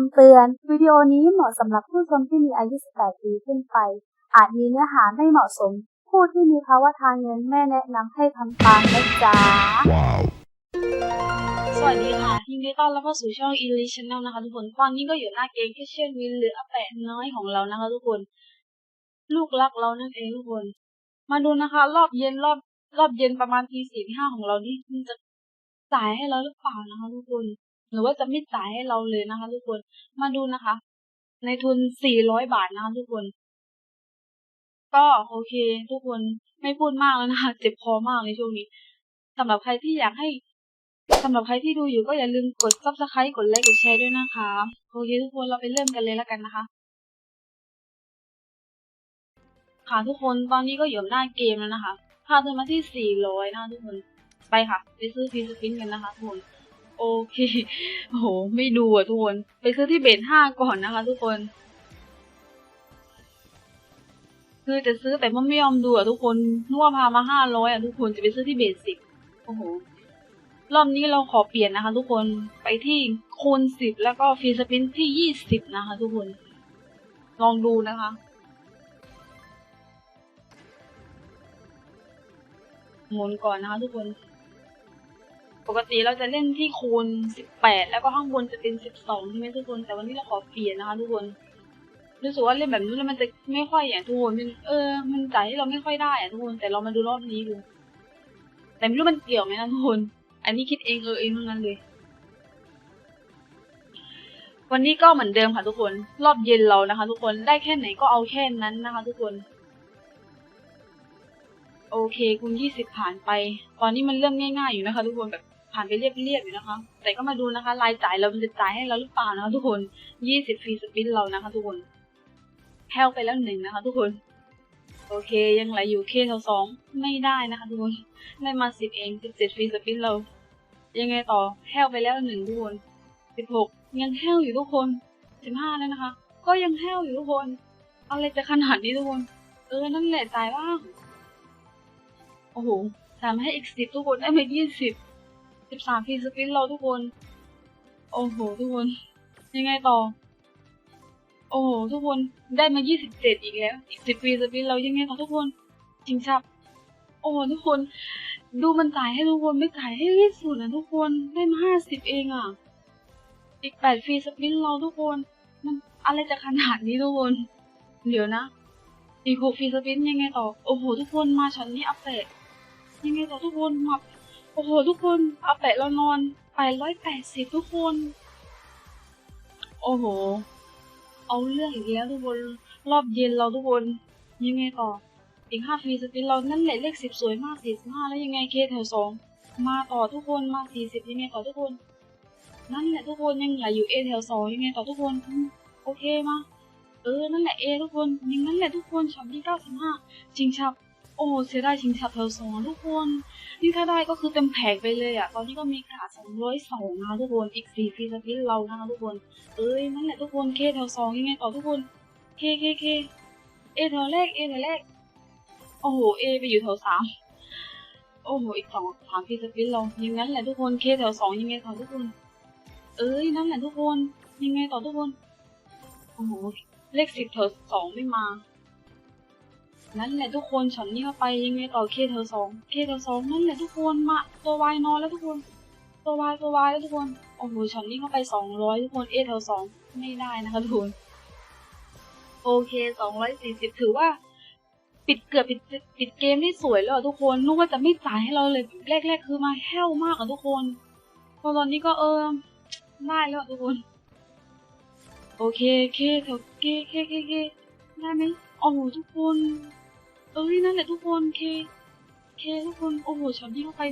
ำเตือน วิดีโอนี้เหมาะสำหรับผู้ชมที่มีอายุ 18 ปีขึ้นไป อาจมีเนื้อหาไม่เหมาะสม ผู้ที่มีภาวะทางเงินไม่แนะนำให้ทำตามนะจ๊ะ Wow. สวัสดีค่ะยินดีต้อนรับเข้าสู่ช่อง e l i Channel นะคะทุกคน ตอนนี้ก็อยู่หน้าเกมแคชเชียร์วินหรืออาแปะน้อยของเรานะคะทุกคน ลูกรักเรานั่นเองทุกคน มาดูนะคะ รอบเย็นรอบรอบเย็นประมาณตีสี่ห้าของเรานี่มันจะจ่ายให้เราหรือเปล่านะคะทุกคน หรือว่าจะไม่จ่ายให้เราเลยนะคะ ทุกคน มาดูนะคะ ในทุนสี่ร้อยบาทนะคะ ทุกคน ก็โอเค ทุกคนไม่พูดมากแล้วนะคะ เจ็บคอมากในช่วงนี้สำหรับใครที่อยากให้สำหรับใครที่ดูอยู่ก็อย่าลืมกด subscribe กดไลค์กดแชร์ด้วยนะคะ โอเคทุกคนเราไปเริ่มกันเลยแล้วกันนะคะ ค่ะทุกคนตอนนี้ก็อยู่หน้าเกมแล้วนะคะพาเธอมาที่สี่ร้อยนะคะทุกคน ไปค่ะ ไปซื้อฟีสปินกันนะคะทุกคน โอเคโอ้โห ไม่ดูอะทุกคน ไปซื้อที่เบสห้าก่อนนะคะทุกคน คือจะซื้อแต่ว่าไม่ยอมดูอะทุกคนนึกว่าพามาห้าร้อยอะทุกคนจะไปซื้อที่เบสสิบโอ้โห รอบนี้เราขอเปลี่ยนนะคะ ทุกคน ไปที่คูณสิบแล้วก็ฟรีสปินที่ยี่สิบนะคะ ทุกคน ลองดูนะคะหมุนก่อนนะคะทุกคน ปกติเราจะเล่นที่คูณสิบแปดแล้วก็ข้างบนจะเป็นสิบสองใช่ไหมทุกคน แต่วันนี้เราขอเปลี่ยนนะคะทุกคน รู้สึกว่าเล่นแบบนี้แล้วมันจะไม่ค่อยอย่างทุกคนมันเออ มันจ่ายให้เราไม่ค่อยได้อะทุกคน แต่เรามาดูรอบนี้ดู แต่ไม่รู้มันเกี่ยวไหมนะทุกคน อันนี้คิดเองเออเองทั้งนั้นเลย วันนี้ก็เหมือนเดิมค่ะทุกคน รอบเย็นเรานะคะ ทุกคน ได้แค่ไหนก็เอาแค่นั้นนะคะ ทุกคนโอเคคูณยี่สิบผ่านไป ตอนนี้มันเริ่มง่ายๆอยู่นะคะ ทุกคนแบบ ผ่านไปเรียบๆอยู่นะคะ แต่ก็มาดูนะคะ รายจ่ายเรามันจะจ่ายให้เราหรือเปล่านะคะ ทุกคนยี่สิบฟรีสปินเรานะคะ ทุกคนแพ้วไปแล้วหนึ่งนะคะ ทุกคน โอเคยังไหลอยู่เคทสองไม่ได้นะคะ ทุกคนได้มาสิบเองสิบเจ็ดฟรีสปินเรา ยังไงต่อแห้วไปแล้วหนึ่งทุกคนสิบหกยังแห้วอยู่ทุกคนสิบห้าแล้วนะคะ ก็ยังแห้วอยู่ทุกคนอะไรจะขนาดนี้ทุกคน เออนั่นแหละจ่ายบ้างโอ้โหสามให้อีกสิบทุกคนได้มายี่สิบ สิบสามฟีสปินเราทุกคน โอ้โหทุกคน ยังไงต่อ โอ้โหทุกคนได้มายี่สิบเจ็ดอีกแล้วอีกสิบฟีสปินเรายังไงต่อทุกคนจริงชับ โอ้โหทุกคน ดูมันจ่ายให้ทุกคนไม่จ่ายให้ที่สุดนะทุกคนได้มาห้าสิบเองอะ อีกแปดฟรีสปินเราทุกคน มันอะไรจะขนาดนี้ทุกคน เดี๋ยวนะ อีกหกฟรีสปินยังไงต่อ โอ้โหทุกคนมาช็อตนี้อัปเดตยังไงต่อทุกคนมา อ้โหทุกคนอัปเดตเรานอนแปร้อยแปดสิบทุกคน โอ้โห เอาเรื่องอีกแล้วทุกคน รอบเย็นเราทุกคน ยังไงต่อ อีกห้าฟรีสปินเรานั่นแหละเลขสิบสวยมากสี่สิบห้าแล้วยังไงเคแถวสองมาต่อทุกคนมาสี่สิบยังไงต่อทุกคน นั่นแหละทุกคนยังเหลืออยู่เอแถวสองยังไงต่อทุกคน โอเคมาเออ นั่นแหละเอทุกคน ยังนั่นแหละทุกคนช็อตที่เก้าสิบห้าชิงชับ โอ้เสียดายชิงชับแถวสองทุกคน นี่ถ้าได้ก็คือเต็มแผงไปเลยอะตอนนี้ก็มีขาสองร้อยสองนะทุกคนอีกสี่ฟรีสปินเรานะทุกคน เอ้ยนั่นแหละทุกคนเคแถวสองยังไงต่อทุกคนเคเคเคเอแถวแรกเอแถวแรกโอ้โหเอไปอยู่แถวสามโอ้โหอีกสองสามพีสปินเราย่างนั้นแหละทุกคนเคแถวสองยังไงต่อทุกคน เอ้ยนั่นแหละทุกคนยังไงต่อทุกคนโอ้โหเลขสิบแถวสองไม่มา นั่นแหละทุกคนช็อตนี้เข้าไปยังไงต่อเคแถวสองเคแถวสองนั่นแหละทุกคนมาตัววายนอนแล้วทุกคน ตัววายตัววายแล้วทุกคนโอ้โหช็อตนี้เข้าไปสองร้อยทุกคนเอแถวสองไม่ได้นะคะทุกคนโอเคสองร้อยสี่สิบถือว่า ปิดเกือบปิดปิดเกมได้สวยแล้วอะทุกคนนึกว่าจะไม่จ่ายให้เราเลยแรก ๆ คือมาแห้วมากอะทุกคนพอตอนนี้ก็เออได้แล้วทุกคนโอเคเคแถวเคเคเคเคได้ไหมโอ้โหทุกคน เอ้ยนั่นแหละทุกคนเค เคทุกคนโอ้โหช็อตที่เข้าไป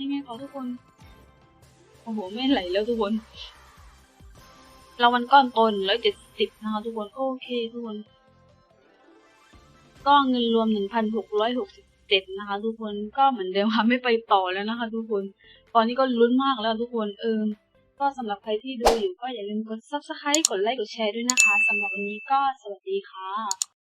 ยังไงต่อทุกคนโอ้โหไม่ไหลแล้วทุกคน เรามันก้อนตนแล้วเจ็ดสิบนะคะทุกคนโอเคทุกคน ก็เงินรวม1,667นะคะทุกคนก็เหมือนเดิมค่ะไม่ไปต่อแล้วนะคะ ทุกคน ตอนนี้ก็ลุ้นมากแล้วทุกคนเออก็สำหรับใครที่ดูอยู่ก็อย่าลืมกด subscribe กดไลค์กดแชร์ด้วยนะคะสำหรับวันนี้ก็สวัสดีค่ะ